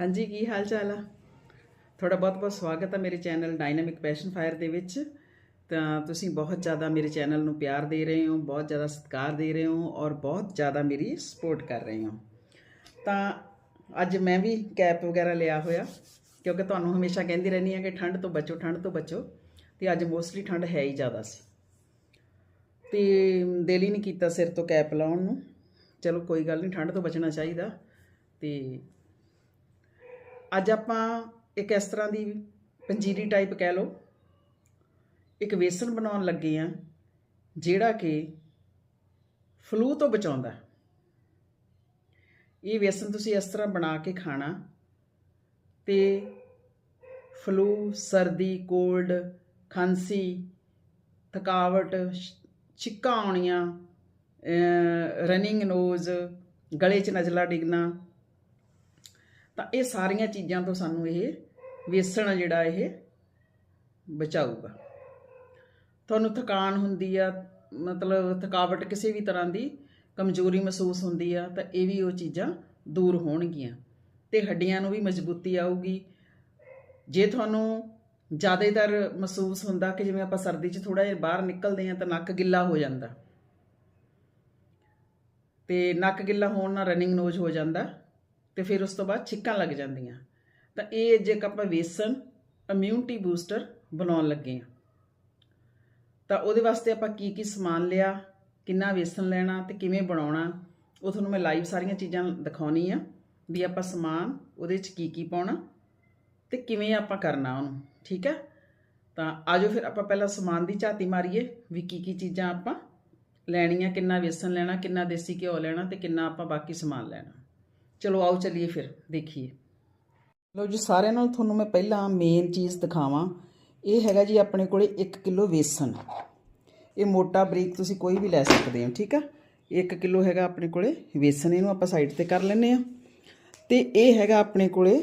ਹਾਂਜੀ, ਕੀ ਹਾਲ ਚਾਲ ਆ? ਤੁਹਾਡਾ ਬਹੁਤ ਬਹੁਤ ਸਵਾਗਤ ਹੈ ਮੇਰੇ ਚੈਨਲ ਡਾਇਨਾਮਿਕ ਪੈਸ਼ਨ ਫਾਇਰ ਦੇ ਵਿੱਚ। ਤਾਂ ਤੁਸੀਂ ਬਹੁਤ ਜ਼ਿਆਦਾ ਮੇਰੇ ਚੈਨਲ ਨੂੰ ਪਿਆਰ ਦੇ ਰਹੇ ਹੋ, ਬਹੁਤ ਜ਼ਿਆਦਾ ਸਤਿਕਾਰ ਦੇ ਰਹੇ ਹੋ ਔਰ ਬਹੁਤ ਜ਼ਿਆਦਾ ਮੇਰੀ ਸਪੋਰਟ ਕਰ ਰਹੇ ਹੋ। ਤਾਂ ਅੱਜ ਮੈਂ ਵੀ ਕੈਪ ਵਗੈਰਾ ਲਿਆ ਹੋਇਆ, ਕਿਉਂਕਿ ਤੁਹਾਨੂੰ ਹਮੇਸ਼ਾ ਕਹਿੰਦੀ ਰਹਿੰਦੀ ਹਾਂ ਕਿ ਠੰਡ ਤੋਂ ਬਚੋ, ਠੰਡ ਤੋਂ ਬਚੋ, ਤੇ ਅੱਜ ਮੋਸਟਲੀ ਠੰਡ ਹੈ ਹੀ ਜ਼ਿਆਦਾ ਸੀ। ਤੇ ਦਿਲ ਹੀ ਨਹੀਂ ਕੀਤਾ ਸਿਰ ਤੋਂ ਕੈਪ ਲਾਉਣ ਨੂੰ। ਚਲੋ ਕੋਈ ਗੱਲ ਨਹੀਂ, ਠੰਡ ਤੋਂ ਬਚਣਾ ਚਾਹੀਦਾ, ਤੇ ਅੱਜ ਆਪਾਂ ਇੱਕ ਇਸ ਤਰ੍ਹਾਂ ਦੀ ਪੰਜੀਰੀ ਟਾਈਪ ਕਹਿ ਲਓ। ਇੱਕ ਵੇਸਨ ਬਣਾਉਣ ਲੱਗੇ ਆ ਜਿਹੜਾ ਕਿ ਫਲੂ ਤੋਂ ਬਚਾਉਂਦਾ ਇਹ ਵੇਸਨ ਤੁਸੀਂ ਇਸ ਤਰ੍ਹਾਂ ਬਣਾ ਕੇ ਖਾਣਾ ਤੇ ਫਲੂ ਸਰਦੀ ਕੋਲਡ ਖਾਂਸੀ, ਥਕਾਵਟ, ਛਿੱਕਾਂ ਆਉਣੀਆਂ ਰਨਿੰਗ ਨੋਜ਼ ਗਲੇ 'ਚ ਨਜ਼ਲਾ ਡਿੱਗਣਾ ਤਾਂ ਇਹ ਸਾਰੀਆਂ ਚੀਜ਼ਾਂ ਤੋਂ ਸਾਨੂੰ ਇਹ ਵੇਸਣ ਜਿਹੜਾ ਇਹ ਬਚਾਊਗਾ। ਤੁਹਾਨੂੰ ਥਕਾਨ ਹੁੰਦੀ ਆ, ਮਤਲਬ ਥਕਾਵਟ ਕਿਸੇ ਵੀ ਤਰ੍ਹਾਂ ਦੀ ਕਮਜ਼ੋਰੀ ਮਹਿਸੂਸ ਹੁੰਦੀ ਆ, ਤਾਂ ਇਹ ਵੀ ਉਹ ਚੀਜ਼ਾਂ ਦੂਰ ਹੋਣਗੀਆਂ ਤੇ ਹੱਡੀਆਂ ਨੂੰ ਵੀ ਮਜ਼ਬੂਤੀ ਆਊਗੀ। ਜੇ ਤੁਹਾਨੂੰ ਜ਼ਿਆਦਾਤਰ ਮਹਿਸੂਸ ਹੁੰਦਾ ਕਿ ਜਿਵੇਂ ਆਪਾਂ ਸਰਦੀ 'ਚ ਥੋੜਾ ਜਿਹਾ ਬਾਹਰ ਨਿਕਲਦੇ ਆ ਤਾਂ ਨੱਕ ਗਿੱਲਾ ਹੋ ਜਾਂਦਾ ਤੇ ਨੱਕ ਗਿੱਲਾ ਹੋਣ ਨਾਲ ਰਨਿੰਗ ਨੋਜ਼ ਹੋ ਜਾਂਦਾ। ਤੇ ਫਿਰ ਉਸ ਤੋਂ ਬਾਅਦ ਛਿੱਕਾਂ ਲੱਗ ਜਾਂਦੀਆਂ। ਤਾਂ ਇਹ ਜੇ ਆਪਾਂ ਵੇਸਣ ਇਮਿਊਨਿਟੀ ਬੂਸਟਰ ਬਣਾਉਣ ਲੱਗੇ ਆ ਤਾਂ ਉਹਦੇ ਵਾਸਤੇ ਆਪਾਂ ਕੀ ਕੀ ਸਮਾਨ ਲਿਆ, ਕਿੰਨਾ ਵੇਸਣ ਲੈਣਾ ਤੇ ਕਿਵੇਂ ਬਣਾਉਣਾ ਉਹ ਤੁਹਾਨੂੰ ਮੈਂ ਲਾਈਵ ਸਾਰੀਆਂ ਚੀਜ਼ਾਂ ਦਿਖਾਉਣੀ ਆ ਵੀ ਆਪਾਂ ਸਮਾਨ ਉਹਦੇ ਵਿੱਚ ਕੀ ਕੀ ਪਾਉਣਾ ਤੇ ਕਿਵੇਂ ਆਪਾਂ ਕਰਨਾ ਉਹਨੂੰ, ਠੀਕ ਹੈ ਤਾਂ ਆਜੋ ਫਿਰ ਆਪਾਂ ਪਹਿਲਾਂ ਸਮਾਨ ਦੀ ਝਾਤੀ ਮਾਰੀਏ ਵੀ ਕੀ ਕੀ ਚੀਜ਼ਾਂ ਆਪਾਂ ਲੈਣੀਆਂ, ਕਿੰਨਾ ਵੇਸਣ ਲੈਣਾ, ਕਿੰਨਾ ਦੇਸੀ ਘਿਓ ਲੈਣਾ ਤੇ ਕਿੰਨਾ ਆਪਾਂ ਬਾਕੀ ਸਮਾਨ ਲੈਣਾ। ਚਲੋ ਆਓ ਚੱਲੀਏ ਫਿਰ, ਦੇਖੀਏ। ਲਓ ਜੀ, ਸਾਰਿਆਂ ਨਾਲ ਤੁਹਾਨੂੰ ਮੈਂ ਪਹਿਲਾਂ ਮੇਨ ਚੀਜ਼ ਦਿਖਾਵਾਂ। ਇਹ ਹੈਗਾ ਜੀ ਆਪਣੇ ਕੋਲੇ 1 ਕਿਲੋ ਵੇਸਣ। ਇਹ ਮੋਟਾ ਬਰੀਕ ਤੁਸੀਂ ਕੋਈ ਵੀ ਲੈ ਸਕਦੇ ਹੋ, ਠੀਕ ਆ? 1 ਕਿਲੋ ਹੈਗਾ ਆਪਣੇ ਕੋਲੇ ਵੇਸਣ, ਇਹਨੂੰ ਆਪਾਂ ਸਾਈਡ ਤੇ ਕਰ ਲੈਨੇ ਆ ਤੇ ਇਹ ਹੈਗਾ ਆਪਣੇ ਕੋਲੇ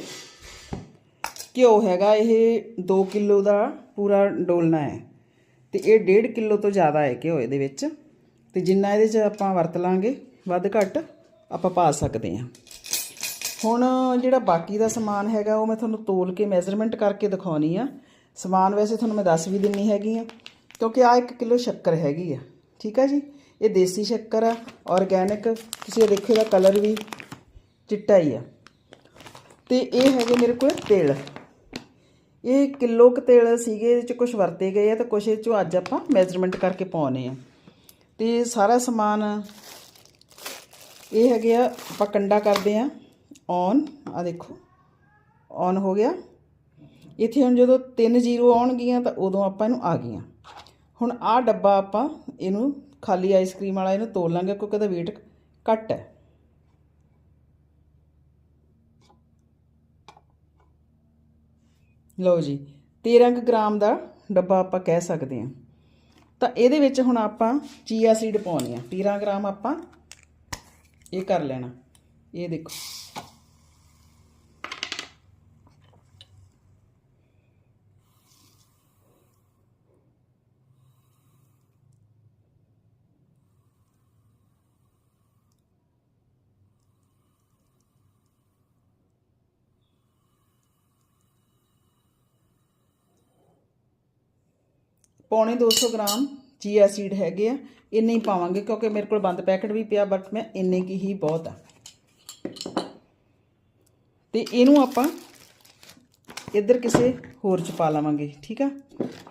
ਘਿਓ ਹੈਗਾ, ਇਹ 2 ਕਿਲੋ ਦਾ ਪੂਰਾ ਡੋਲਣਾ ਹੈ। ਤੇ ਇਹ 1.5 ਕਿਲੋ ਤੋਂ ਜ਼ਿਆਦਾ ਹੈ ਘਿਓ ਇਹਦੇ ਵਿੱਚ। ਤੇ ਜਿੰਨਾ ਇਹਦੇ 'ਚ ਆਪਾਂ ਵਰਤ ਲਾਂਗੇ, ਵੱਧ ਘੱਟ ਆਪਾਂ ਪਾ ਸਕਦੇ ਹਾਂ। ਹੁਣ ਜਿਹੜਾ ਬਾਕੀ ਦਾ ਸਮਾਨ ਹੈਗਾ, ਉਹ ਮੈਂ ਤੁਹਾਨੂੰ ਤੋਲ ਕੇ ਮੈਜ਼ਰਮੈਂਟ ਕਰਕੇ ਦਿਖਾਉਣੀ ਆ। ਸਮਾਨ ਵੈਸੇ ਤੁਹਾਨੂੰ ਮੈਂ ਦੱਸ ਵੀ ਦਿੰਨੀ ਹੈਗੀ ਆ, ਕਿਉਂਕਿ ਆ 1 ਕਿਲੋ ਸ਼ੱਕਰ ਹੈਗੀ ਆ। ਠੀਕ ਆ ਜੀ? ਇਹ ਦੇਸੀ ਸ਼ੱਕਰ ਆ ਆਰਗੈਨਿਕ ਤੁਸੀਂ ਇਹ ਦੇਖੋ ਇਹਦਾ ਕਲਰ ਵੀ ਚਿੱਟਾ ਹੀ ਆ। ਤੇ ਇਹ ਹੈਗੇ ਮੇਰੇ ਕੋਲ ਤੇਲ। ਇਹ ਕਿਲੋ ਕੁ ਤੇਲ ਸੀਗੇ, ਇਹਦੇ ਚ ਕੁਝ ਵਰਤੇ ਗਏ ਆ, ਤੇ ਕੁਝ ਇਹ ਚੋਂ ਅੱਜ ਆਪਾਂ ਮੈਜ਼ਰਮੈਂਟ ਕਰਕੇ ਪਾਉਣੇ ਆ। ਤੇ ਸਾਰਾ ਸਮਾਨ ਇਹ ਹੈਗੇ ਆ, ਆਪਾਂ ਕੰਡਾ ਕਰਦੇ ਆ। ਔਨ ਆ ਦੇਖੋ ਔਨ ਹੋ ਗਿਆ। ਇੱਥੇ ਹੁਣ ਜਦੋਂ ਤਿੰਨ ਜ਼ੀਰੋ ਆਉਣਗੀਆਂ ਤਾਂ ਉਦੋਂ ਆਪਾਂ ਇਹਨੂੰ ਆ ਗਈਆਂ। ਹੁਣ ਆਹ ਡੱਬਾ ਆਪਾਂ ਇਹਨੂੰ ਖਾਲੀ ਆਈਸਕ੍ਰੀਮ ਵਾਲਾ ਇਹਨੂੰ ਤੋਲ ਲਾਂਗੇ ਕਿਉਂਕਿ ਇਹਦਾ weight ਘੱਟ ਹੈ। ਲਓ ਜੀ 13 ਕੁ ਗ੍ਰਾਮ ਦਾ ਡੱਬਾ ਆਪਾਂ ਕਹਿ ਸਕਦੇ ਹਾਂ। ਤਾਂ ਇਹਦੇ ਵਿੱਚ ਹੁਣ ਆਪਾਂ ਚੀਆ ਸੀਡ ਪਾਉਣੀ ਆ। 13 ਗ੍ਰਾਮ ਆਪਾਂ ਇਹ ਕਰ ਲੈਣਾ। ਇਹ ਦੇਖੋ। ਪੌਣੇ 200 ਗ੍ਰਾਮ ਚੀਆ ਸੀਡ ਹੈਗੇ ਆ। ਇੰਨੇ ਹੀ ਪਾਵਾਂਗੇ ਕਿਉਂਕਿ ਮੇਰੇ ਕੋਲ ਬੰਦ ਪੈਕਟ ਵੀ ਪਿਆ ਬਟ ਮੈਂ ਇੰਨੇ ਕੀ ਹੀ ਬਹੁਤ ਆ। ਤੇ ਇਹਨੂੰ ਆਪਾਂ ਇੱਧਰ ਕਿਸੇ ਹੋਰ ਚ ਪਾ ਲਵਾਂਗੇ, ਠੀਕ ਆ?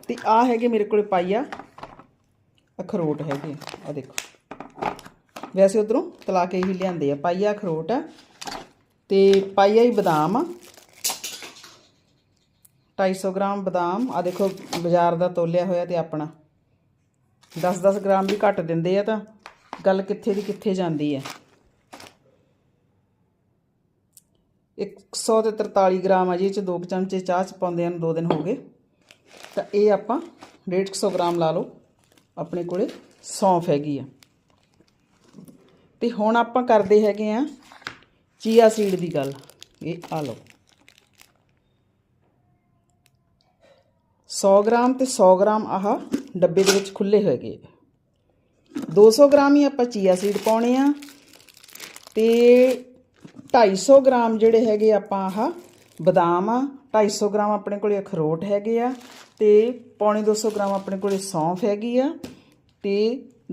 ਤੇ ਆ ਹੈਗੇ ਮੇਰੇ ਕੋਲ ਪਾਈਆ ਅਖਰੋਟ ਹੈਗੇ ਆ। ਦੇਖੋ। ਵੈਸੇ ਉਧਰੋਂ ਤਲਾ ਕੇ ਹੀ ਲਿਆਂਦੇ ਆ। ਪਾਈਆ ਅਖਰੋਟ ਆ ਤੇ ਪਾਈਆ ਹੀ ਬਦਾਮ ਆ। 250 ਗ੍ਰਾਮ ਬਦਾਮ ਆ ਦੇਖੋ ਬਾਜ਼ਾਰ ਦਾ ਤੋਲਿਆ ਹੋਇਆ ਤੇ ਆਪਣਾ। 10-10 ਗ੍ਰਾਮ ਵੀ ਘੱਟ ਦਿੰਦੇ ਆ ਤਾਂ ਗੱਲ ਕਿੱਥੇ ਦੀ ਕਿੱਥੇ ਜਾਂਦੀ ਹੈ। 100 ਤੇ 43 ਗ੍ਰਾਮ ਆ ਜੀ, ਇਹ ਚ ਦੋ ਕੁ ਚਮਚੇ ਚਾਹ ਚ ਪਾਉਂਦੇ ਹਨ, ਦੋ ਦਿਨ ਹੋ ਗਏ। ਤਾਂ ਇਹ ਆਪਾਂ 150 ਗ੍ਰਾਮ ਲਾ ਲਓ, ਆਪਣੇ ਕੋਲੇ ਸੌਂਫ ਹੈਗੀ ਆ। ਤੇ ਹੁਣ ਆਪਾਂ ਕਰਦੇ ਹੈਗੇ ਆ ਚੀਆ ਸੀਡ ਦੀ ਗੱਲ, ਇਹ ਆ ਲਓ। 100 ਗ੍ਰਾਮ ਤੇ 100 ਗ੍ਰਾਮ ਆਹ ਡੱਬੇ ਦੇ ਵਿੱਚ ਖੁੱਲੇ ਹੋਏਗੇ। 200 ਗ੍ਰਾਮ ਹੀ ਆਪਾਂ ਚੀਆ ਸੀਡ ਪਾਉਣੇ ਆ ਤੇ 250 ਗ੍ਰਾਮ ਜਿਹੜੇ ਹੈਗੇ ਆਪਾਂ ਆਹ ਬਦਾਮ ਆ 250 ਗ੍ਰਾਮ ਆਪਣੇ ਕੋਲੇ ਅਖਰੋਟ ਹੈਗੇ ਆ ਤੇ ਪੌਣੇ 200 ਗ੍ਰਾਮ ਆਪਣੇ ਕੋਲੇ ਸੌਂਫ ਹੈਗੀ ਆ ਤੇ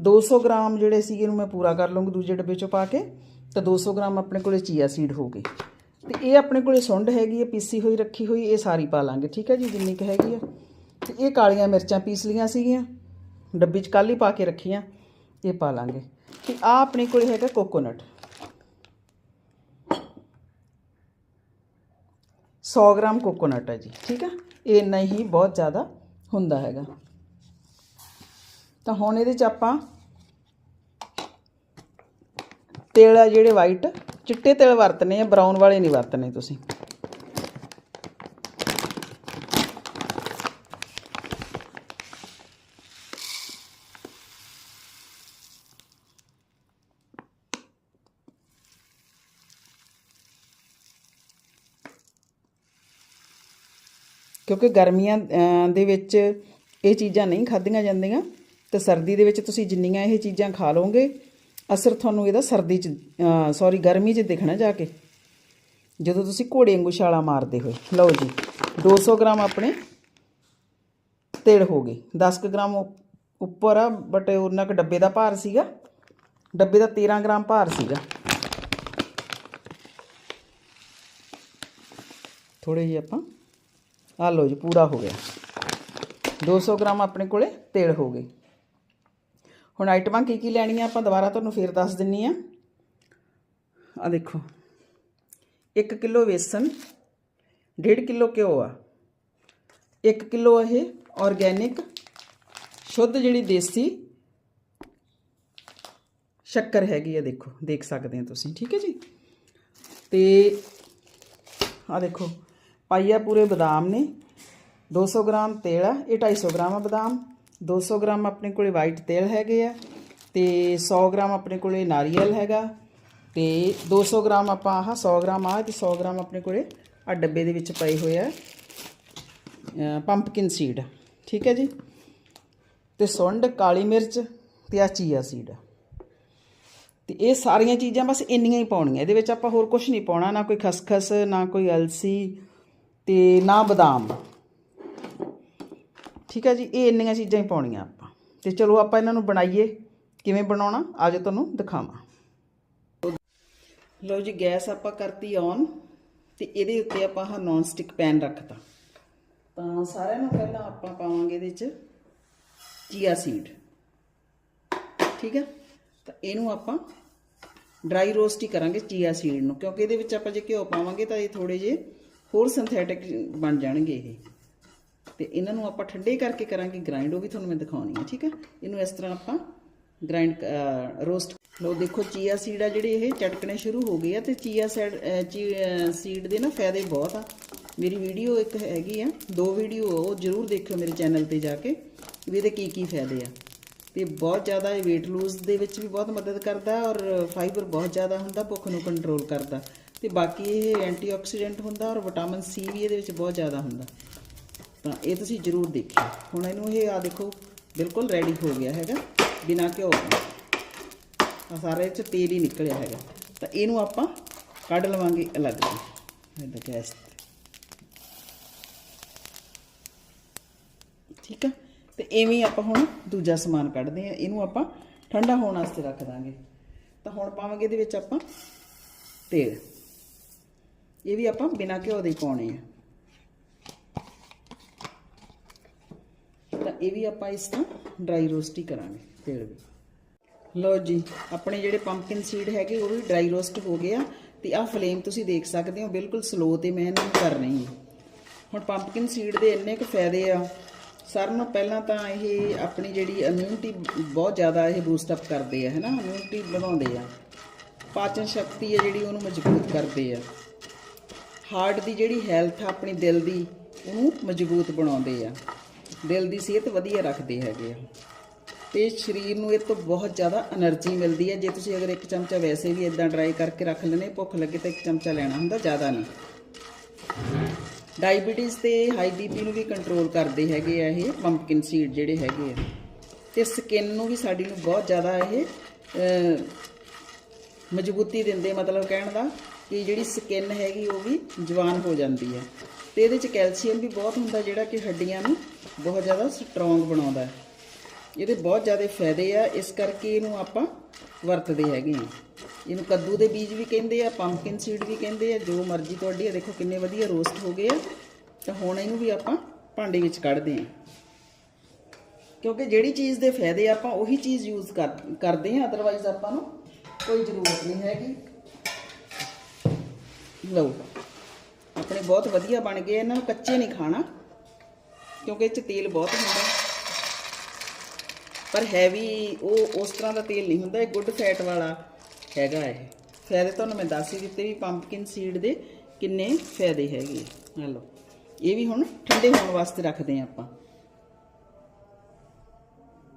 200 ਗ੍ਰਾਮ ਜਿਹੜੇ ਸੀਗੇ ਇਹਨੂੰ ਮੈਂ ਪੂਰਾ ਕਰ ਲਵਾਂਗੀ ਦੂਜੇ ਡੱਬੇ ਚੋਂ ਪਾ ਕੇ ਤਾਂ 200 ਗ੍ਰਾਮ ਆਪਣੇ ਕੋਲੇ ਚੀਆ ਸੀਡ ਹੋ ਗਏ। ਤੇ ਇਹ ਆਪਣੇ ਕੋਲੇ ਸੁੰਡ ਹੈਗੀ ਹੈ ਪੀਸੀ ਹੋਈ, ਰੱਖੀ ਹੋਈ, ਇਹ ਸਾਰੀ ਪਾ ਲਾਂਗੇ। ਠੀਕ ਹੈ ਜੀ, ਜਿੰਨੀ ਕੁ ਹੈਗੀ ਆ। ਤੇ ਇਹ ਕਾਲੀਆਂ ਮਿਰਚਾਂ ਪੀਸ ਲੀਆਂ ਸੀਗੀਆਂ। ਡੱਬੀ 'ਚ ਕੱਲ ਹੀ ਪਾ ਕੇ ਰੱਖੀਆਂ, ਇਹ ਪਾ ਲਾਂਗੇ। ਤੇ ਆ ਆਪਣੇ ਕੋਲ ਹੈਗਾ ਕੋਕੋਨਟ। 100 ਗ੍ਰਾਮ ਕੋਕੋਨਟ ਹੈ ਜੀ, ਠੀਕ ਹੈ ਇਹ ਇੰਨਾ ਹੀ ਬਹੁਤ ਜ਼ਿਆਦਾ ਹੁੰਦਾ ਹੈਗਾ। ਤਾਂ ਹੁਣ ਇਹਦੇ ਚ ਆਪਾਂ ਤੇਲ ਆ ਜਿਹੜੇ ਵਾਈਟ ਚਿੱਟੇ ਤੇਲ ਵਰਤਨੇ ਆ ਬਰਾਊਨ ਵਾਲੇ ਨਹੀਂ ਵਰਤਨੇ ਤੁਸੀਂ। ਕਿਉਂਕਿ ਗਰਮੀਆਂ ਦੇ ਵਿੱਚ ਇਹ ਚੀਜ਼ਾਂ ਨਹੀਂ ਖਾਧੀਆਂ ਜਾਂਦੀਆਂ। ਤੇ ਸਰਦੀ ਦੇ ਵਿੱਚ ਤੁਸੀਂ ਜਿੰਨੀਆਂ ਇਹ ਚੀਜ਼ਾਂ ਖਾ ਲਓਗੇ, ਅਸਰ ਤੁਹਾਨੂੰ ਇਹਦਾ ਸਰਦੀ 'ਚ ਸੌਰੀ ਗਰਮੀ 'ਚ ਦਿਖਣਾ ਜਾ ਕੇ। ਜਦੋਂ ਤੁਸੀਂ ਘੋੜੇ ਵਾਂਗੂ ਛਾਲਾ ਮਾਰਦੇ ਹੋਏ। ਲਓ ਜੀ 200 ਗ੍ਰਾਮ ਆਪਣੇ ਤੇਲ ਹੋ ਗਏ। 10 ਕੁ ਗ੍ਰਾਮ ਉੱਪਰ ਆ ਬਟ ਉਹਨਾਂ ਕ ਡੱਬੇ ਦਾ ਭਾਰ ਸੀਗਾ। ਡੱਬੇ ਦਾ 13 ਗ੍ਰਾਮ ਭਾਰ ਸੀਗਾ। ਥੋੜੇ ਜਿਹੇ ਆਪਾਂ ਆ ਲਓ ਜੀ, ਪੂਰਾ ਹੋ ਗਿਆ। 200 ਗ੍ਰਾਮ ਆਪਣੇ ਕੋਲੇ ਤੇਲ ਹੋ ਗਏ। ਹੁਣ ਆਈਟਮਾਂ ਕੀ ਕੀ ਲੈਣੀਆਂ, ਆਪਾਂ ਦੁਬਾਰਾ ਤੁਹਾਨੂੰ ਫੇਰ ਦੱਸ ਦਿੰਨੀ ਆ। ਆ ਦੇਖੋ 1 ਕਿਲੋ ਵੇਸਣ 1.5 ਕਿਲੋ ਘਿਓ ਆ। 1 ਕਿਲੋ ਇਹ ਆਰਗੇਨਿਕ ਸ਼ੁੱਧ ਜਿਹੜੀ ਦੇਸੀ ਸ਼ੱਕਰ ਹੈਗੀ ਆ, ਦੇਖੋ, ਦੇਖ ਸਕਦੇ ਆ ਤੁਸੀਂ, ਠੀਕ ਹੈ ਜੀ? ਤੇ ਆ ਦੇਖੋ ਪਾਈਆ ਪੂਰੇ ਬਦਾਮ ਨੇ। 200 ਗ੍ਰਾਮ ਤੇਲ ਆ, ਇਹ 250 ਗ੍ਰਾਮ ਆ ਬਦਾਮ। 200 ਗ੍ਰਾਮ ਆਪਣੇ ਕੋਲੇ ਵਾਈਟ ਤੇਲ ਹੈਗੇ ਆ ਤੇ 100 ਗ੍ਰਾਮ ਆਪਣੇ ਕੋਲੇ ਨਾਰੀਅਲ ਹੈਗਾ ਤੇ 200 ਗ੍ਰਾਮ ਆਪਾਂ ਆਹ 100 ਗ੍ਰਾਮ ਆ ਤੇ 100 ਗ੍ਰਾਮ ਆਪਣੇ ਕੋਲੇ ਆ ਡੱਬੇ ਦੇ ਵਿੱਚ ਪਏ ਹੋਏ ਆ ਪੰਪਕਿਨ ਸੀਡ ਠੀਕ ਹੈ ਜੀ? ਤੇ ਸੁੰਡ, ਕਾਲੀ ਮਿਰਚ ਤੇ ਆ ਚੀਆ ਸੀਡ ਤੇ ਇਹ ਸਾਰੀਆਂ ਚੀਜ਼ਾਂ ਬਸ ਇੰਨੀਆਂ ਹੀ ਪਾਉਣੀਆਂ। ਇਹਦੇ ਵਿੱਚ ਆਪਾਂ ਹੋਰ ਕੁਝ ਨਹੀਂ ਪਾਉਣਾ, ਨਾ ਕੋਈ ਖਸਖਸ, ਨਾ ਕੋਈ ਅਲਸੀ ਤੇ ਨਾ ਬਦਾਮ। ਠੀਕ ਹੈ ਜੀ, ਇਹ ਇੰਨੀਆਂ ਚੀਜ਼ਾਂ ਹੀ ਪਾਉਣੀਆਂ ਆਪਾਂ। ਤੇ ਚਲੋ ਆਪਾਂ ਇਹਨਾਂ ਨੂੰ ਬਣਾਈਏ। ਕਿਵੇਂ ਬਣਾਉਣਾ ਆਜੋ ਤੁਹਾਨੂੰ ਦਿਖਾਵਾਂ। ਲਓ ਜੀ, ਗੈਸ ਆਪਾਂ ਕਰਤੀ ਔਨ, ਤੇ ਇਹਦੇ ਉੱਤੇ ਆਪਾਂ ਆਹ ਨੌਨ ਸਟਿਕ ਪੈਨ ਰੱਖਤਾ। ਤਾਂ ਸਾਰਿਆਂ ਨੂੰ ਪਹਿਲਾਂ ਆਪਾਂ ਪਾਵਾਂਗੇ ਇਹਦੇ 'ਚ ਚੀਆ ਸੀਡ ਠੀਕ ਹੈ? ਤਾਂ ਇਹਨੂੰ ਆਪਾਂ ਡਰਾਈ ਰੋਸਟ ਹੀ ਕਰਾਂਗੇ ਚੀਆ ਸੀਡ ਨੂੰ, ਕਿਉਂਕਿ ਇਹਦੇ ਵਿੱਚ ਆਪਾਂ ਜੇ ਘਿਓ ਪਾਵਾਂਗੇ ਤਾਂ ਇਹ ਥੋੜੇ ਜਿਹੇ ਹੋਰ ਸਿੰਥੈਟਿਕ ਬਣ ਜਾਣਗੇ ਇਹ। ਤੇ ਇਹਨਾਂ ਨੂੰ ਆਪਾਂ ਠੰਡੇ ਕਰਕੇ ਕਰਾਂਗੇ ਗ੍ਰਾਈਂਡ ਉਹ ਵੀ ਤੁਹਾਨੂੰ ਮੈਂ ਦਿਖਾਉਣੀ ਹੈ ਠੀਕ ਹੈ ਇਹਨੂੰ ਇਸ ਤਰ੍ਹਾਂ ਆਪਾਂ ਗ੍ਰਾਈਂਡ ਰੋਸਟ ਲੋ ਦੇਖੋ ਚੀਆ ਸੀਡ ਆ ਜਿਹੜੇ ਇਹ ਚਟਕਣੇ ਸ਼ੁਰੂ ਹੋ ਗਏ ਆ ਤੇ ਚੀਆ ਸੀਡ ਦੇ ਨਾ ਫਾਇਦੇ ਬਹੁਤ ਆ। ਮੇਰੀ ਵੀਡੀਓ ਇੱਕ ਹੈਗੀ ਆ, ਦੋ ਵੀਡੀਓ ਉਹ ਜਰੂਰ ਦੇਖਿਓ ਮੇਰੇ ਚੈਨਲ ਤੇ ਜਾ ਕੇ ਵੀ ਇਹਦੇ ਕੀ ਕੀ ਫਾਇਦੇ ਆ। ਤੇ ਬਹੁਤ ਜ਼ਿਆਦਾ ਇਹ weight lose ਦੇ ਵਿੱਚ ਵੀ ਬਹੁਤ ਮਦਦ ਕਰਦਾ ਔਰ ਫਾਈਬਰ ਬਹੁਤ ਜ਼ਿਆਦਾ ਹੁੰਦਾ, ਭੁੱਖ ਨੂੰ ਕੰਟਰੋਲ ਕਰਦਾ। ਤੇ ਬਾਕੀ ਇਹ ਐਂਟੀਆਕਸੀਡੈਂਟ ਹੁੰਦਾ ਔਰ ਵਿਟਾਮਿਨ ਸੀ ਵੀ ਇਹਦੇ ਵਿੱਚ ਬਹੁਤ ਜ਼ਿਆਦਾ ਹੁੰਦਾ। ਤਾਂ ਇਹ ਤੁਸੀਂ ਜ਼ਰੂਰ ਦੇਖਿਓ। ਹੁਣ ਇਹਨੂੰ ਇਹ ਆ ਦੇਖੋ, ਬਿਲਕੁਲ ਰੈਡੀ ਹੋ ਗਿਆ ਹੈਗਾ, ਬਿਨਾ ਘਿਓ ਤੋਂ। ਆ ਸਾਰੇ ਚ ਤੇਲ ਹੀ ਨਿਕਲਿਆ ਹੈਗਾ। ਤਾਂ ਇਹਨੂੰ ਆਪਾਂ ਕੱਢ ਲਵਾਂਗੇ ਅਲੱਗ ਤੋਂ। ਇਹਦਾ ਗੈਸ ਠੀਕ ਆ? ਤੇ ਐਵੇਂ ਹੀ ਆਪਾਂ ਹੁਣ ਦੂਜਾ ਸਮਾਨ ਕੱਢਦੇ ਆ ਇਹਨੂੰ ਆਪਾਂ ਠੰਡਾ ਹੋਣ ਵਾਸਤੇ ਰੱਖ ਦਾਂਗੇ। ਤਾਂ ਹੁਣ ਪਾਵਾਂਗੇ ਇਹਦੇ ਵਿੱਚ ਆਪਾਂ ਤੇਲ। ਇਹ ਵੀ ਆਪਾਂ ਬਿਨਾ ਘਿਓ ਦੇ ਪਾਉਣੇ ਆ। ਤਾਂ ਇਹ ਵੀ ਆਪਾਂ ਇਸ ਤਰ੍ਹਾਂ ਡਰਾਈ ਰੋਸਟ ਹੀ ਕਰਾਂਗੇ ਤੇਲ ਵੀ। ਲਓ ਜੀ, ਆਪਣੇ ਜਿਹੜੇ ਪੰਪਕਿਨ ਸੀਡ ਹੈਗੇ, ਉਹ ਵੀ ਡਰਾਈ ਰੋਸਟ ਹੋ ਗਏ ਆ ਤੇ ਆਹ ਫਲੇਮ ਤੁਸੀਂ ਦੇਖ ਸਕਦੇ ਹੋ, ਬਿਲਕੁਲ ਸਲੋ ਤੇ ਮੈਂ ਇਹਨਾਂ ਕਰ ਰਹੀ। ਹਾਂ ਹੁਣ ਪੰਪਕਿਨ ਸੀਡ ਦੇ ਇੰਨੇ ਕੁ ਫਾਇਦੇ ਆ। ਸਾਰਿਆਂ ਨੂੰ ਪਹਿਲਾਂ ਤਾਂ ਇਹ ਆਪਣੀ ਜਿਹੜੀ ਇਮਿਊਨਿਟੀ ਬਹੁਤ ਜ਼ਿਆਦਾ ਇਹ ਬੂਸਟ ਅਪ ਕਰਦੇ ਆ, ਹੈਨਾ? ਇਮਿਊਨਿਟੀ ਵਧਾਉਂਦੇ ਆ। ਪਾਚਨ ਸ਼ਕਤੀ ਹੈ ਜਿਹੜੀ, ਉਹਨੂੰ ਮਜ਼ਬੂਤ ਕਰਦੇ ਆ। ਹਾਰਟ ਦੀ ਜਿਹੜੀ ਹੈਲਥ ਆ, ਆਪਣੀ ਦਿਲ ਦੀ, ਉਹਨੂੰ ਮਜ਼ਬੂਤ ਬਣਾਉਂਦੇ ਆ। ਦਿਲ ਦੀ ਸਿਹਤ ਵਧੀਆ ਰੱਖਦੇ ਹੈਗੇ ਆ। ਤੇ ਸਰੀਰ ਨੂੰ ਇਹ ਤੋਂ ਬਹੁਤ ਜ਼ਿਆਦਾ એનર્ਜੀ ਮਿਲਦੀ ਹੈ ਜੇ ਤੁਸੀਂ ਅਗਰ ਇੱਕ ਚਮਚਾ ਵੈਸੇ ਵੀ ਇਦਾਂ ਡਰਾਈ ਕਰਕੇ ਰੱਖ ਲੈਣੇ ਭੁੱਖ ਲੱਗੇ ਤਾਂ ਇੱਕ ਚਮਚਾ ਲੈਣਾ ਹੁੰਦਾ, ਜ਼ਿਆਦਾ ਨਹੀਂ। ਡਾਇਬੀਟਿਸ ਤੇ ਹਾਈ ਬੀਪੀ ਨੂੰ ਵੀ ਕੰਟਰੋਲ ਕਰਦੇ ਹੈਗੇ ਆ ਇਹ ਪੰਪਕਿਨ ਸੀਡ ਜਿਹੜੇ ਹੈਗੇ ਆ। ਤੇ ਸਕਿਨ ਨੂੰ ਵੀ ਸਾਡੀ ਨੂੰ ਬਹੁਤ ਜ਼ਿਆਦਾ ਇਹ ਮਜ਼ਬੂਤੀ ਦਿੰਦੇ, ਮਤਲਬ ਕਹਿਣ ਦਾ ਕਿ ਜਿਹੜੀ ਸਕਿਨ ਹੈਗੀ ਉਹ ਵੀ ਜਵਾਨ ਹੋ ਜਾਂਦੀ ਹੈ। ਤੇ ਇਹਦੇ ਚ ਕੈਲਸ਼ੀਅਮ ਵੀ ਬਹੁਤ ਹੁੰਦਾ ਜਿਹੜਾ ਕਿ ਹੱਡੀਆਂ ਨੂੰ ਬਹੁਤ ਜ਼ਿਆਦਾ ਸਟਰੋਂਗ ਬਣਾਉਂਦਾ ਹੈ। ਇਹਦੇ ਬਹੁਤ ਜ਼ਿਆਦਾ ਫਾਇਦੇ ਆ, ਇਸ ਕਰਕੇ ਇਹਨੂੰ ਆਪਾਂ ਵਰਤਦੇ ਹੈਗੇ ਆ ਇਹਨੂੰ ਕੱਦੂ ਦੇ ਬੀਜ ਵੀ ਕਹਿੰਦੇ ਆ ਪੰਪਕਿਨ ਸੀਡ ਵੀ ਕਹਿੰਦੇ ਆ, ਜੋ ਮਰਜ਼ੀ ਤੁਹਾਡੀ ਆ, ਦੇਖੋ ਕਿੰਨੇ ਵਧੀਆ ਰੋਸਟ ਹੋ ਗਏ ਆ। ਤਾਂ ਹੁਣ ਇਹਨੂੰ ਵੀ ਆਪਾਂ ਭਾਂਡੇ ਵਿੱਚ ਕੱਢਦੇ ਆ ਕਿਉਂਕਿ ਜਿਹੜੀ ਚੀਜ਼ ਦੇ ਫਾਇਦੇ ਆਪਾਂ ਉਹੀ ਚੀਜ਼ ਯੂਜ਼ ਕਰਦੇ ਆ ਅਦਰਵਾਈਜ਼ ਆਪਾਂ ਨੂੰ ਕੋਈ ਜ਼ਰੂਰਤ ਨਹੀਂ ਹੈਗੀ। ਲਓ। ਆਪਣੇ ਬਹੁਤ ਵਧੀਆ ਬਣ ਗਏ, ਇਹਨਾਂ ਨੂੰ ਕੱਚੇ ਨਹੀਂ ਖਾਣਾ, ਕਿਉਂਕਿ ਇਹ ਚ ਤੇਲ ਬਹੁਤ ਹੁੰਦਾ। ਪਰ ਹੈਵੀ, ਉਹ ਉਸ ਤਰ੍ਹਾਂ ਦਾ ਤੇਲ ਨਹੀਂ ਹੁੰਦਾ, ਇਹ ਗੁੱਡ ਫੈਟ ਵਾਲਾ ਹੈਗਾ ਇਹ। ਫਾਇਦੇ ਤੁਹਾਨੂੰ ਮੈਂ ਦੱਸ ਹੀ ਦਿੱਤੇ ਵੀ ਪੰਪਕਿਨ ਸੀਡ ਦੇ ਕਿੰਨੇ ਫਾਇਦੇ ਹੈਗੇ ਆ। ਲਓ। ਇਹ ਵੀ ਹੁਣ ਠੰਡੇ ਹੋਣ ਵਾਸਤੇ ਰੱਖਦੇ ਆ ਆਪਾਂ।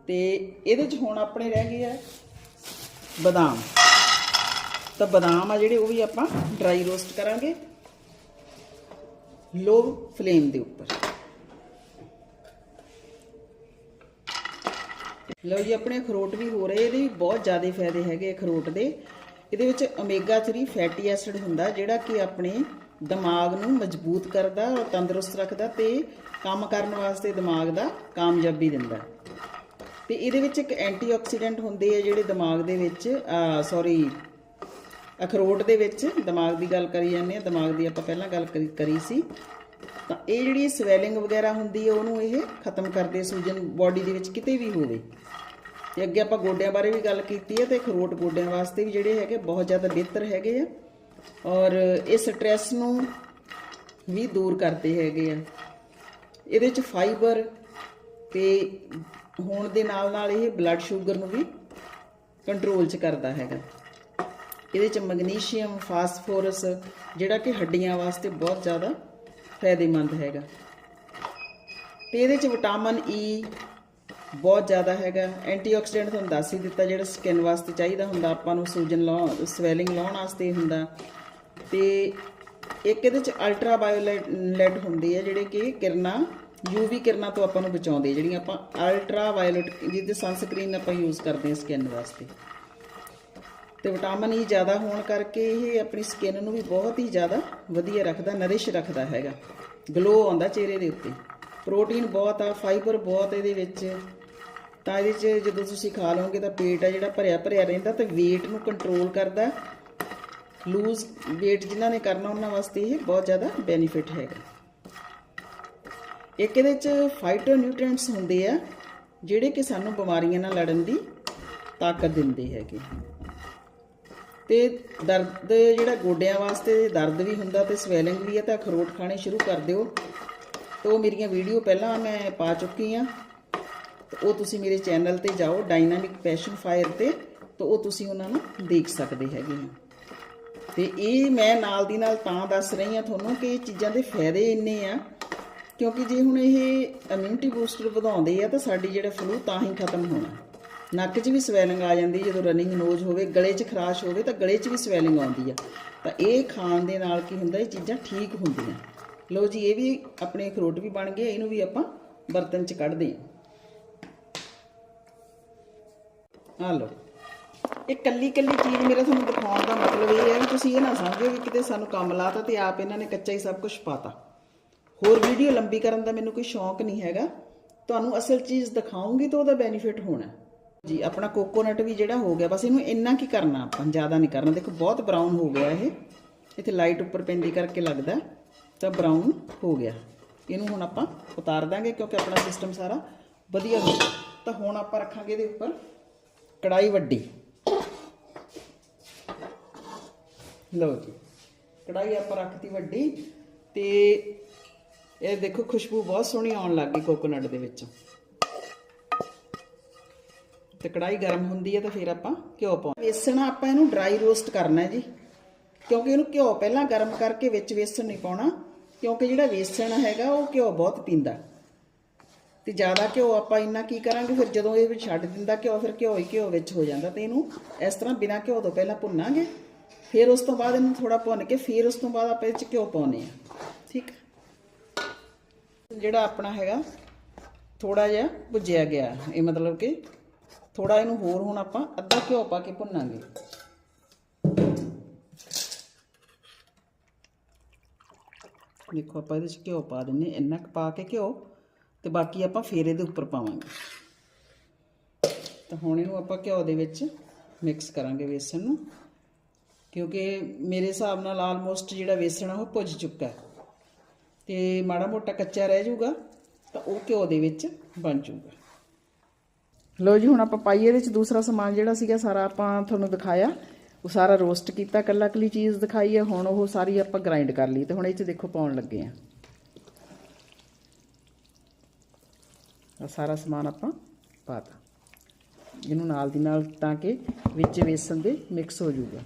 ਤੇ ਇਹਦੇ ਚ ਹੁਣ ਆਪਣੇ ਰਹਿ ਗਏ ਆ ਬਦਾਮ। ਤਾਂ ਬਦਾਮ ਆ ਜਿਹੜੇ, ਉਹ ਵੀ ਆਪਾਂ ਡਰਾਈ ਰੋਸਟ ਕਰਾਂਗੇ। ਲੋ ਫਲੇਮ ਦੇ ਉੱਪਰ। ਲਓ ਜੀ, ਆਪਣੇ ਅਖਰੋਟ ਵੀ ਹੋ ਰਹੇ ਇਹਦੇ ਬਹੁਤ ਜ਼ਿਆਦਾ ਫਾਇਦੇ ਹੈਗੇ ਅਖਰੋਟ ਦੇ। ਇਹਦੇ ਵਿੱਚ ਓਮੇਗਾ 3 ਫੈਟੀ ਐਸਿਡ ਹੁੰਦਾ, ਜਿਹੜਾ ਕਿ ਆਪਣੇ ਦਿਮਾਗ ਨੂੰ ਮਜ਼ਬੂਤ ਕਰਦਾ ਔਰ ਤੰਦਰੁਸਤ ਰੱਖਦਾ ਤੇ ਕੰਮ ਕਰਨ ਵਾਸਤੇ ਦਿਮਾਗ ਦਾ ਕਾਮਯਾਬੀ ਦਿੰਦਾ। ਤੇ ਇਹਦੇ ਵਿੱਚ ਇੱਕ ਐਂਟੀਆਕਸੀਡੈਂਟ ਹੁੰਦੇ ਆ ਜਿਹੜੇ ਦਿਮਾਗ ਦੇ ਵਿੱਚ ਸੌਰੀ ਅਖਰੋਟ ਦੇ ਵਿੱਚ ਦਿਮਾਗ ਦੀ ਗੱਲ ਕਰੀ ਜਾਂਦੇ ਆ ਦਿਮਾਗ ਦੀ ਆਪਾਂ ਪਹਿਲਾਂ ਗੱਲ ਕਰੀ- ਕਰੀ ਸੀ। ਤਾਂ ਇਹ ਜਿਹੜੀ ਸਵੈਲਿੰਗ ਵਗੈਰਾ ਹੁੰਦੀ ਹੈ, ਉਹਨੂੰ ਇਹ ਖਤਮ ਕਰਦੇ ਸੂਜਨ ਬਾਡੀ ਦੇ ਵਿੱਚ ਕਿਤੇ ਵੀ ਹੋਵੇ। ਤੇ ਅੱਗੇ ਆਪਾਂ ਗੋਡਿਆਂ ਬਾਰੇ ਵੀ ਗੱਲ ਕੀਤੀ ਹੈ ਤੇ ਅਖਰੋਟ ਗੋਡਿਆਂ ਵਾਸਤੇ ਵੀ ਜਿਹੜੇ ਹੈਗੇ ਬਹੁਤ ਜ਼ਿਆਦਾ ਬਿਹਤਰ ਹੈਗੇ ਆ। ਔਰ ਇਹ ਸਟ੍ਰੈਸ ਨੂੰ ਵੀ ਦੂਰ ਕਰਦੇ ਹੈਗੇ ਆ। ਇਹਦੇ ਚ ਫਾਈਬਰ ਤੇ ਹੋਣ ਦੇ ਨਾਲ ਨਾਲ ਇਹ ਬਲੱਡ ਸ਼ੂਗਰ ਨੂੰ ਵੀ ਕੰਟਰੋਲ ਚ ਕਰਦਾ ਹੈਗਾ। ਇਹਦੇ ਚ ਮੈਗਨੀਸ਼ੀਅਮ, ਫਾਸਫੋਰਸ, ਜਿਹੜਾ ਕਿ ਹੱਡੀਆਂ ਵਾਸਤੇ ਬਹੁਤ ਜ਼ਿਆਦਾ ਫਾਇਦੇਮੰਦ ਹੈਗਾ। ਤੇ ਇਹਦੇ ਚ ਵਿਟਾਮਿਨ ਈ ਬਹੁਤ ਜ਼ਿਆਦਾ ਹੈਗਾ। ਐਂਟੀਆਕਸੀਡੈਂਟ ਤੁਹਾਨੂੰ ਦੱਸ ਹੀ ਦਿੱਤਾ, ਜਿਹੜਾ ਸਕਿਨ ਵਾਸਤੇ ਚਾਹੀਦਾ ਹੁੰਦਾ। ਆਪਾਂ ਨੂੰ ਸੂਜਨ ਲਾਉਣ, ਸਵੈਲਿੰਗ ਲਾਉਣ ਵਾਸਤੇ ਹੁੰਦਾ। ਤੇ ਇੱਕ ਇਹਦੇ ਚ ਅਲਟਰਾ ਵਾਇਓਲੈਟ ਹੁੰਦੇ ਆ ਜਿਹੜੇ ਕਿ ਕਿਰਨਾਂ ਯੂਵੀ ਕਿਰਨਾਂ ਤੋਂ ਆਪਾਂ ਨੂੰ ਬਚਾਉਂਦੇ ਜਿਹੜੀਆਂ ਆਪਾਂ ਅਲਟਰਾ ਵਾਇਓਲੈਟ ਜਿਹਦੇ ਸਨਸਕ੍ਰੀਨ ਆਪਾਂ ਯੂਜ਼ ਕਰਦੇ ਹਾਂ ਸਕਿਨ ਵਾਸਤੇ। ਤੇ ਵਿਟਾਮਿਨ ਈ ਜ਼ਿਆਦਾ ਹੋਣ ਕਰਕੇ ਇਹ ਆਪਣੀ ਸਕਿਨ ਨੂੰ ਵੀ ਬਹੁਤ ਹੀ ਜ਼ਿਆਦਾ ਵਧੀਆ ਰੱਖਦਾ ਨਰਿਸ਼ ਰੱਖਦਾ ਹੈਗਾ। ਗਲੋ ਆਉਂਦਾ ਚਿਹਰੇ ਦੇ ਉੱਤੇ। ਪ੍ਰੋਟੀਨ ਬਹੁਤ ਆ ਫਾਈਬਰ ਬਹੁਤ ਇਹਦੇ ਵਿੱਚ। ਤਾਂ ਇਹਦੇ 'ਚ ਜਦੋਂ ਤੁਸੀਂ ਖਾ ਲਓਗੇ ਤਾਂ ਪੇਟ ਆ ਜਿਹੜਾ ਭਰਿਆ ਭਰਿਆ ਰਹਿੰਦਾ ਤੇ weight ਨੂੰ ਕੰਟਰੋਲ ਕਰਦਾ। ਲੂਜ਼ weight ਜਿਨ੍ਹਾਂ ਨੇ ਕਰਨਾ ਉਹਨਾਂ ਵਾਸਤੇ ਇਹ ਬਹੁਤ ਜ਼ਿਆਦਾ ਬੈਨੀਫਿਟ ਹੈਗਾ। ਇੱਕ ਇਹਦੇ 'ਚ ਫਾਈਟੋ ਨਿਊਟ੍ਰੀਐਂਟਸ ਹੁੰਦੇ ਆ, ਜਿਹੜੇ ਕਿ ਸਾਨੂੰ ਬਿਮਾਰੀਆਂ ਨਾਲ ਲੜਨ ਦੀ ਤਾਕਤ ਦਿੰਦੇ ਹੈਗੇ। ਤੇ ਦਰਦ ਜਿਹੜਾ ਗੋਡਿਆਂ ਵਾਸਤੇ ਦਰਦ ਵੀ ਹੁੰਦਾ ਤੇ ਸਵੈਲਿੰਗ ਵੀ ਹੈ ਤਾਂ ਅਖਰੋਟ ਖਾਣੇ ਸ਼ੁਰੂ ਕਰ ਦਿਓ। ਤੇ ਉਹ ਮੇਰੀਆਂ ਵੀਡੀਓ ਪਹਿਲਾਂ ਮੈਂ ਪਾ ਚੁੱਕੀ ਆ। ਤੇ ਉਹ ਤੁਸੀਂ ਮੇਰੇ ਚੈਨਲ ਤੇ ਜਾਓ ਡਾਇਨਾਮਿਕ ਪੈਸ਼ਨ ਫਾਇਰ ਤੇ। ਤਾਂ ਉਹ ਤੁਸੀਂ ਉਹਨਾਂ ਨੂੰ ਦੇਖ ਸਕਦੇ ਹੈਗੇ ਹੋ। ਤੇ ਇਹ ਮੈਂ ਨਾਲ ਦੀ ਨਾਲ ਤਾਂ ਦੱਸ ਰਹੀ ਆ ਤੁਹਾਨੂੰ ਕਿ ਇਹ ਚੀਜ਼ਾਂ ਦੇ ਫਾਇਦੇ ਇੰਨੇ ਆ। ਕਿਉਂਕਿ ਜੇ ਹੁਣ ਇਹ ਇਮਿਊਨਿਟੀ ਬੂਸਟਰ ਵਧਾਉਂਦੇ ਆ ਤਾਂ ਸਾਡੀ ਜਿਹੜਾ ਫਲੂ ਤਾਂ ਹੀ ਖਤਮ ਹੋਣਾ। ਨੱਕ 'ਚ ਵੀ ਸਵੈਲਿੰਗ ਆ ਜਾਂਦੀ, ਜਦੋਂ ਰਨਿੰਗ ਨੋਜ਼ ਹੋਵੇ, ਗਲੇ 'ਚ ਖਰਾਸ਼ ਹੋਵੇ ਤਾਂ ਗਲੇ 'ਚ ਵੀ ਸਵੈਲਿੰਗ ਆਉਂਦੀ ਆ। ਤਾਂ ਇਹ ਖਾਣ ਦੇ ਨਾਲ ਕੀ ਹੁੰਦਾ, ਇਹ ਚੀਜ਼ਾਂ ਠੀਕ ਹੁੰਦੀਆਂ। ਲਓ ਜੀ, ਇਹ ਵੀ ਆਪਣੇ ਅਖਰੋਟ ਵੀ ਬਣ ਗਏ ਇਹਨੂੰ ਵੀ ਆਪਾਂ ਬਰਤਨ 'ਚ ਕੱਢਦੇ ਆ। ਲਓ। ਇਹ ਕੱਲੀ ਕੱਲੀ ਚੀਜ਼ ਮੇਰਾ ਤੁਹਾਨੂੰ ਦਿਖਾਉਣ ਦਾ ਮਤਲਬ ਇਹ ਹੈ ਵੀ ਤੁਸੀਂ ਇਹ ਨਾ ਸਮਝੋ ਵੀ ਕਿਤੇ ਸਾਨੂੰ ਕੰਮ ਲਾਤਾ ਤੇ ਆਪ ਇਹਨਾਂ ਨੇ ਕੱਚਾ ਹੀ ਸਭ ਕੁਝ ਪਾਤਾ। ਹੋਰ ਵੀਡੀਓ ਲੰਬੀ ਕਰਨ ਦਾ ਮੈਨੂੰ ਕੋਈ ਸ਼ੌਂਕ ਨਹੀਂ ਹੈਗਾ। ਤੁਹਾਨੂੰ ਅਸਲ ਚੀਜ਼ ਦਿਖਾਉਂਗੀ ਤਾਂ ਉਹਦਾ ਬੈਨੀਫਿਟ ਹੋਣਾ। ਜੀ, ਆਪਣਾ ਕੋਕੋਨਟ ਵੀ ਜਿਹੜਾ ਹੋ ਗਿਆ, ਬਸ ਇਹਨੂੰ ਇੰਨਾ ਕੀ ਕਰਨਾ ਆਪਾਂ? ਜ਼ਿਆਦਾ ਨਹੀਂ ਕਰਨਾ। ਦੇਖੋ, ਬਹੁਤ ਬਰਾਊਨ ਹੋ ਗਿਆ ਇਹ। ਇੱਥੇ ਲਾਈਟ ਉੱਪਰ ਪੈਂਦੀ ਕਰਕੇ ਲੱਗਦਾ ਤਾਂ ਬਰਾਊਨ ਹੋ ਗਿਆ। ਇਹਨੂੰ ਹੁਣ ਆਪਾਂ ਉਤਾਰ ਦਾਂਗੇ, ਕਿਉਂਕਿ ਆਪਣਾ ਸਿਸਟਮ ਸਾਰਾ ਵਧੀਆ ਹੋ ਗਿਆ। ਤਾਂ ਹੁਣ ਆਪਾਂ ਰੱਖਾਂਗੇ ਇਹਦੇ ਉੱਪਰ ਕੜਾਈ ਵੱਡੀ। ਲਓ ਜੀ ਕੜਾਈ ਆਪਾਂ ਰੱਖਤੀ ਵੱਡੀ, ਤੇ ਇਹ ਦੇਖੋ, ਖੁਸ਼ਬੂ ਬਹੁਤ ਸੋਹਣੀ ਆਉਣ ਲੱਗ ਗਈ ਕੋਕੋਨਟ ਦੇ ਵਿੱਚ। ਤੇ ਕੜਾਈ ਗਰਮ ਹੁੰਦੀ ਹੈ ਤਾਂ ਫਿਰ ਆਪਾਂ ਘਿਓ ਪਾਉਣਾ ਵੇਸਣ ਆਪਾਂ ਇਹਨੂੰ ਡਰਾਈ ਰੋਸਟ ਕਰਨਾ ਹੈ ਜੀ। ਕਿਉਂਕਿ ਇਹਨੂੰ ਘਿਓ ਪਹਿਲਾਂ ਗਰਮ ਕਰਕੇ ਵਿੱਚ ਵੇਸਣ ਨਹੀਂ ਪਾਉਣਾ, ਕਿਉਂਕਿ ਜਿਹੜਾ ਵੇਸਣ ਹੈਗਾ ਉਹ ਘਿਓ ਬਹੁਤ ਪੀਂਦਾ। ਤੇ ਜ਼ਿਆਦਾ ਘਿਓ ਆਪਾਂ ਇੰਨਾ ਕੀ ਕਰਾਂਗੇ, ਫਿਰ ਜਦੋਂ ਇਹ ਵਿੱਚ ਛੱਡ ਦਿੰਦਾ ਘਿਓ, ਫਿਰ ਘਿਓ ਹੀ ਘਿਓ ਵਿੱਚ ਹੋ ਜਾਂਦਾ ਤੇ ਇਹਨੂੰ ਇਸ ਤਰ੍ਹਾਂ ਬਿਨਾਂ ਘਿਓ ਤੋਂ ਪਹਿਲਾਂ ਭੁੰਨਾਂਗੇ। ਫਿਰ ਉਸ ਤੋਂ ਬਾਅਦ ਇਹਨੂੰ ਥੋੜਾ ਭੁੰਨ ਕੇ ਫਿਰ ਉਸ ਤੋਂ ਬਾਅਦ ਆਪਾਂ ਇਹ ਚ ਘਿਓ ਪਾਉਨੇ ਆ ਠੀਕ? ਜਿਹੜਾ ਆਪਣਾ ਹੈਗਾ ਥੋੜਾ ਜਿਹਾ ਭੁੱਜਿਆ ਗਿਆ, ਇਹ ਮਤਲਬ ਕਿ ਥੋੜਾ ਇਹਨੂੰ ਹੋਰ ਹੁਣ ਆਪਾਂ ਅੱਧਾ ਘਿਓ ਪਾ ਕੇ ਭੁੰਨਾਂਗੇ। ਦੇਖੋ ਆਪਾਂ ਇਹਦੇ 'ਚ ਘਿਓ ਪਾ ਦਿੰਨੇ, ਇੰਨਾ ਕੁ ਪਾ ਕੇ ਘਿਓ ਤੇ ਬਾਕੀ ਆਪਾਂ ਫੇਰ ਇਹਦੇ ਉੱਪਰ ਪਾਵਾਂਗੇ। ਤਾਂ ਹੁਣ ਇਹਨੂੰ ਆਪਾਂ ਘਿਓ ਦੇ ਵਿੱਚ ਮਿਕਸ ਕਰਾਂਗੇ ਵੇਸਣ ਨੂੰ, ਕਿਉਂਕਿ ਮੇਰੇ ਹਿਸਾਬ ਨਾਲ ਆਲਮੋਸਟ ਜਿਹੜਾ ਵੇਸਣ ਆ ਉਹ ਭੁੱਜ ਚੁੱਕਾ ਹੈ। ਤੇ ਮਾੜਾ ਮੋਟਾ ਕੱਚਾ ਰਹਿ ਜਾਊਗਾ, ਤਾਂ ਉਹ ਘਿਓ ਦੇ ਵਿੱਚ ਬਣ ਜਾਊਗਾ। ਲੋ ਜੀ, ਹੁਣ ਆਪਾਂ ਪਾਈਏ ਇਹਦੇ ਵਿੱਚ ਦੂਸਰਾ ਸਮਾਨ ਜਿਹੜਾ ਸੀਗਾ, ਸਾਰਾ ਆਪਾਂ ਤੁਹਾਨੂੰ ਦਿਖਾਇਆ। ਉਹ ਸਾਰਾ ਰੋਸਟ ਕੀਤਾ, ਕੱਲਾ ਕੱਲੀ ਚੀਜ਼ ਦਿਖਾਈ ਹੈ। ਹੁਣ ਉਹ ਸਾਰੀ ਆਪਾਂ ਗ੍ਰਾਈਂਡ ਕਰ ਲਈ ਤੇ ਹੁਣ ਇਹ 'ਚ ਦੇਖੋ ਪਾਉਣ ਲੱਗੇ ਆ। ਆ ਸਾਰਾ ਸਮਾਨ ਆਪਾਂ ਪਾਤਾ। ਇਹਨੂੰ ਨਾਲ ਦੀ ਨਾਲ ਤਾਂ ਕਿ ਵਿੱਚ ਵੇਸਣ ਦੇ ਮਿਕਸ ਹੋ ਜਾਊਗਾ।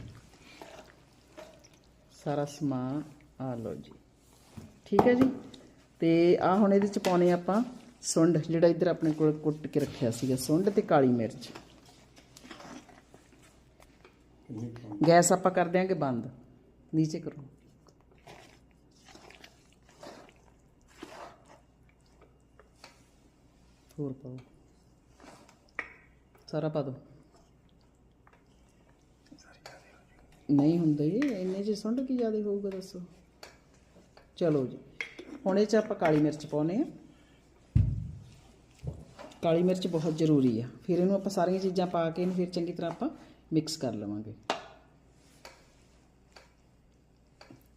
ਸਾਰਾ ਸਮਾਨ ਆ ਲਓ ਜੀ। ਠੀਕ ਹੈ ਜੀ? ਤੇ ਆ ਹੁਣ ਇਹਦੇ ਚ ਪਾਉਣੇ ਆਪਾਂ ਸੁੰਡ, ਜਿਹੜਾ ਇੱਧਰ ਆਪਣੇ ਕੋਲ ਕੁੱਟ ਕੇ ਰੱਖਿਆ ਸੀਗਾ, ਸੁੰਡ ਤੇ ਕਾਲੀ ਮਿਰਚ। ਗੈਸ ਆਪਾਂ ਕਰ ਦਿਆਂਗੇ ਬੰਦ। ਨੀਚੇ ਕਰੋ। ਹੋਰ ਪਾਓ। ਸਾਰਾ ਪਾ ਦਿਓ ਨਹੀਂ ਹੁੰਦੇ, ਇੰਨੇ ਚ ਸੁੰਡ ਕੀ ਜ਼ਿਆਦਾ ਹੋਊਗਾ ਦੱਸੋ। ਚਲੋ ਜੀ, ਹੁਣ ਇਹ ਚ ਆਪਾਂ ਕਾਲੀ ਮਿਰਚ ਪਾਉਨੇ ਆ ਕਾਲੀ ਮਿਰਚ ਬਹੁਤ ਜ਼ਰੂਰੀ ਆ। ਫਿਰ ਇਹਨੂੰ ਆਪਾਂ ਸਾਰੀਆਂ ਚੀਜ਼ਾਂ ਪਾ ਕੇ ਇਹਨੂੰ ਫਿਰ ਚੰਗੀ ਤਰ੍ਹਾਂ ਆਪਾਂ ਮਿਕਸ ਕਰ ਲਵਾਂਗੇ।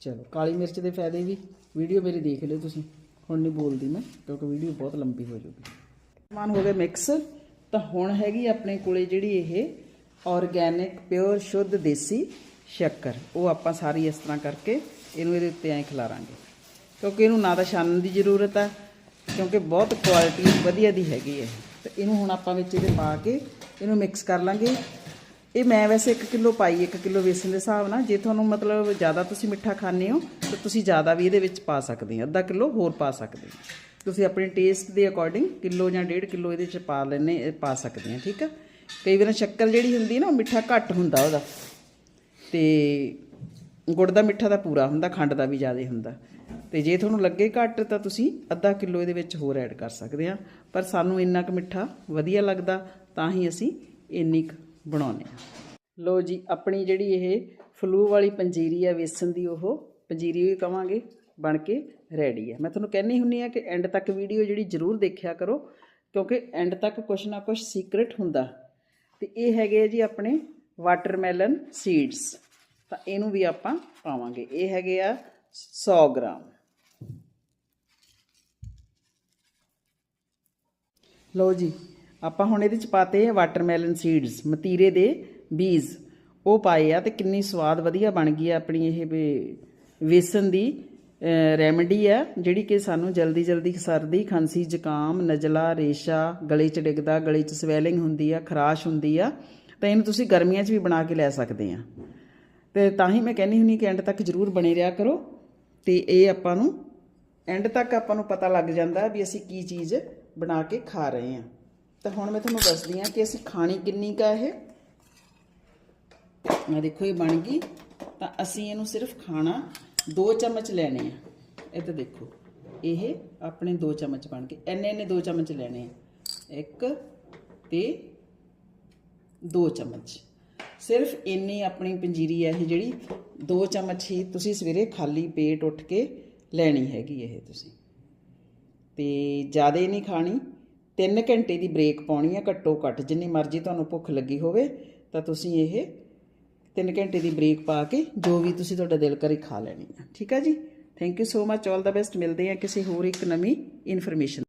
ਚਲੋ, ਕਾਲੀ ਮਿਰਚ ਦੇ ਫਾਇਦੇ ਵੀ ਵੀਡੀਓ ਮੇਰੀ ਦੇਖ ਲਿਓ ਤੁਸੀਂ। ਹੁਣ ਨਹੀਂ ਬੋਲਦੀ ਮੈਂ, ਕਿਉਂਕਿ ਵੀਡੀਓ ਬਹੁਤ ਲੰਬੀ ਹੋ ਜਾਊਗੀ। ਸਮਾਨ ਹੋ ਗਿਆ ਮਿਕਸ ਤਾਂ ਹੁਣ ਹੈਗੀ ਆਪਣੇ ਕੋਲੇ ਜਿਹੜੀ ਇਹ ਆਰਗੈਨਿਕ ਪਿਓਰ ਸ਼ੁੱਧ ਦੇਸੀ ਸ਼ੱਕਰ। ਉਹ ਆਪਾਂ ਸਾਰੀ ਇਸ ਤਰ੍ਹਾਂ ਕਰਕੇ ਇਹਨੂੰ ਇਹਦੇ ਉੱਤੇ ਐਂ ਖਿਲਾਰਾਂਗੇ। ਕਿਉਂਕਿ ਇਹਨੂੰ ਨਾ ਤਾਂ ਛਾਨਣ ਦੀ ਜ਼ਰੂਰਤ ਆ ਕਿਉਂਕਿ ਬਹੁਤ ਕੁਆਲਿਟੀ ਵਧੀਆ ਦੀ ਹੈਗੀ ਹੈ। ਤੇ ਇਹਨੂੰ ਹੁਣ ਆਪਾਂ ਵਿੱਚ ਇਹਦੇ ਪਾ ਕੇ ਇਹਨੂੰ ਮਿਕਸ ਕਰ ਲਾਂਗੇ। ਇਹ ਮੈਂ ਵੈਸੇ 1 ਕਿਲੋ ਪਾਈ 1 ਕਿਲੋ ਵੇਸਣ ਦੇ ਹਿਸਾਬ ਨਾਲ। ਜੇ ਤੁਹਾਨੂੰ ਮਤਲਬ ਜ਼ਿਆਦਾ ਤੁਸੀਂ ਮਿੱਠਾ ਖਾਂਦੇ ਹੋ, ਤਾਂ ਤੁਸੀਂ ਜ਼ਿਆਦਾ ਵੀ ਇਹਦੇ ਵਿੱਚ ਪਾ ਸਕਦੇ ਹੋ। ਅੱਧਾ ਕਿਲੋ ਹੋਰ ਪਾ ਸਕਦੇ ਹੋ। ਤੁਸੀਂ ਆਪਣੇ ਟੇਸਟ ਦੇ ਅਕੋਰਡਿੰਗ ਕਿਲੋ ਜਾਂ 1.5 ਕਿਲੋ ਇਹਦੇ 'ਚ ਪਾ ਲੈਣੇ ਪਾ ਸਕਦੇ ਆ ਠੀਕ ਆ? ਕਈ ਵਾਰ ਸ਼ੱਕਰ ਜਿਹੜੀ ਹੁੰਦੀ ਨਾ, ਉਹ ਮਿੱਠਾ ਘੱਟ ਹੁੰਦਾ ਉਹਦਾ। ਤੇ ਗੁੜ ਦਾ ਮਿੱਠਾ ਤਾਂ ਪੂਰਾ ਹੁੰਦਾ, ਖੰਡ ਦਾ ਵੀ ਜ਼ਿਆਦਾ ਹੁੰਦਾ। ਤੇ ਜੇ ਤੁਹਾਨੂੰ ਲੱਗੇ ਘੱਟ ਤਾਂ ਤੁਸੀਂ ਅੱਧਾ ਕਿਲੋ ਇਹਦੇ ਵਿੱਚ ਹੋਰ ਐਡ ਕਰ ਸਕਦੇ ਆ। ਪਰ ਸਾਨੂੰ ਇੰਨਾ ਕੁ ਮਿੱਠਾ ਵਧੀਆ ਲੱਗਦਾ, ਤਾਂ ਹੀ ਅਸੀਂ ਇੰਨੀ ਕੁ ਬਣਾਉਂਦੇ ਆ ਲੋ ਜੀ, ਆਪਣੀ ਜਿਹੜੀ ਇਹ ਫਲੂ ਵਾਲੀ ਪੰਜੀਰੀ ਆ, ਵੇਸਣ ਦੀ ਉਹ ਪੰਜੀਰੀ ਵੀ ਕਵਾਂਗੇ ਬਣ ਕੇ ਰੈਡੀ ਆ। ਮੈਂ ਤੁਹਾਨੂੰ ਕਹਿੰਨੀ ਹੁੰਨੀ ਆ ਕਿ ਐਂਡ ਤੱਕ ਵੀਡੀਓ ਜਿਹੜੀ ਜ਼ਰੂਰ ਦੇਖਿਆ ਕਰੋ, ਕਿਉਂਕਿ ਐਂਡ ਤੱਕ ਕੁਛ ਨਾ ਕੁਛ ਸੀਕ੍ਰੇਟ ਹੁੰਦਾ। ਤੇ ਇਹ ਹੈਗੇ ਆ ਜੀ ਆਪਣੇ ਵਾਟਰਮੈਲਨ ਸੀਡਸ ਤਾਂ ਇਹਨੂੰ ਵੀ ਆਪਾਂ ਪਾਵਾਂਗੇ। ਇਹ ਹੈਗੇ ਆ 100 ਗ੍ਰਾਮ। ਲਓ ਜੀ, ਆਪਾਂ ਹੁਣ ਇਹਦੇ ਚ ਪਾਤੇ ਆ ਵਾਟਰਮੈਲਨ ਸੀਡਸ ਮਤੀਰੇ ਦੇ ਬੀਜ। ਉਹ ਪਾਏ ਆ ਤੇ ਕਿੰਨੀ ਸਵਾਦ ਵਧੀਆ ਬਣ ਗਈ ਆ ਆਪਣੀ ਇਹ ਵੇ- ਵੇਸਣ ਦੀ ਰੈਮਡੀ ਆ, ਜਿਹੜੀ ਕਿ ਸਾਨੂੰ ਜਲਦੀ ਜਲਦੀ ਸਰਦੀ, ਖਾਂਸੀ, ਜ਼ੁਕਾਮ, ਨਜ਼ਲਾ, ਰੇਸ਼ਾ, ਗਲੇ 'ਚ ਡਿੱਗਦਾ, ਗਲੇ 'ਚ ਸਵੈਲਿੰਗ ਹੁੰਦੀ ਆ, ਖਰਾਸ਼ ਹੁੰਦੀ ਆ, ਤਾਂ ਇਹਨੂੰ ਤੁਸੀਂ ਗਰਮੀਆਂ 'ਚ ਵੀ ਬਣਾ ਕੇ ਲੈ ਸਕਦੇ ਆ। ਤੇ ਤਾਂ ਹੀ ਮੈਂ ਕਹਿੰਦੀ ਹੁੰਨੀ ਕਿ ਐਂਡ ਤੱਕ ਜ਼ਰੂਰ ਬਣੇ ਰਿਹਾ ਕਰੋ ਤੇ ਇਹ ਆਪਾਂ ਨੂੰ ਐਂਡ ਤੱਕ ਆਪਾਂ ਨੂੰ ਪਤਾ ਲੱਗ ਜਾਂਦਾ ਵੀ ਅਸੀਂ ਕੀ ਚੀਜ਼ ਬਣਾ ਕੇ ਖਾ ਰਹੇ ਹਾਂ। ਤਾਂ ਹੁਣ ਮੈਂ ਤੁਹਾਨੂੰ ਦੱਸਦੀ ਹਾਂ ਕਿ ਅਸੀਂ ਖਾਣੀ ਕਿੰਨੀ ਕਾ ਇਹ। ਆ ਦੇਖੋ, ਇਹ ਬਣ ਗਈ। ਤਾਂ ਅਸੀਂ ਇਹਨੂੰ ਸਿਰਫ ਖਾਣਾ 2 ਚਮਚ ਲੈਣੇ ਆ। ਇਹ ਤਾਂ ਦੇਖੋ, ਇਹ ਆਪਣੇ 2 ਚਮਚ ਬਣ ਗਏ। ਐਨੇ ਐਨੇ 2 ਚਮਚ ਲੈਣੇ ਆ। ਇੱਕ ਤੇ 2 ਚਮਚ। ਸਿਰਫ ਇੰਨੀ ਆਪਣੀ ਪੰਜੀਰੀ ਹੈ ਇਹ ਜਿਹੜੀ ਦੋ ਚਮਚ ਹੀ ਤੁਸੀਂ ਸਵੇਰੇ ਖਾਲੀ ਪੇਟ ਉੱਠ ਕੇ ਲੈਣੀ ਹੈਗੀ ਇਹ ਤੁਸੀਂ। ਤੇ ਜ਼ਿਆਦਾ ਨਹੀਂ ਖਾਣੀ 3 ਘੰਟੇ ਦੀ ਬ੍ਰੇਕ ਪਾਉਣੀ ਹੈ ਘੱਟੋ ਘੱਟ, ਜਿੰਨੀ ਮਰਜ਼ੀ ਤੁਹਾਨੂੰ ਭੁੱਖ ਲੱਗੀ ਹੋਵੇ, ਤਾਂ ਤੁਸੀਂ ਇਹ 3 ਘੰਟੇ ਦੀ ਬ੍ਰੇਕ ਪਾ ਕੇ ਜੋ ਵੀ ਤੁਸੀਂ ਤੁਹਾਡਾ ਦਿਲ ਕਰੇ ਖਾ ਲੈਣੀ ਹੈ। ਠੀਕ ਹੈ ਜੀ? Thank you so much all the best ਮਿਲਦੇ ਹਾਂ ਕਿਸੇ ਹੋਰ ਇੱਕ ਨਵੀਂ ਇਨਫੋਰਮੇਸ਼ਨ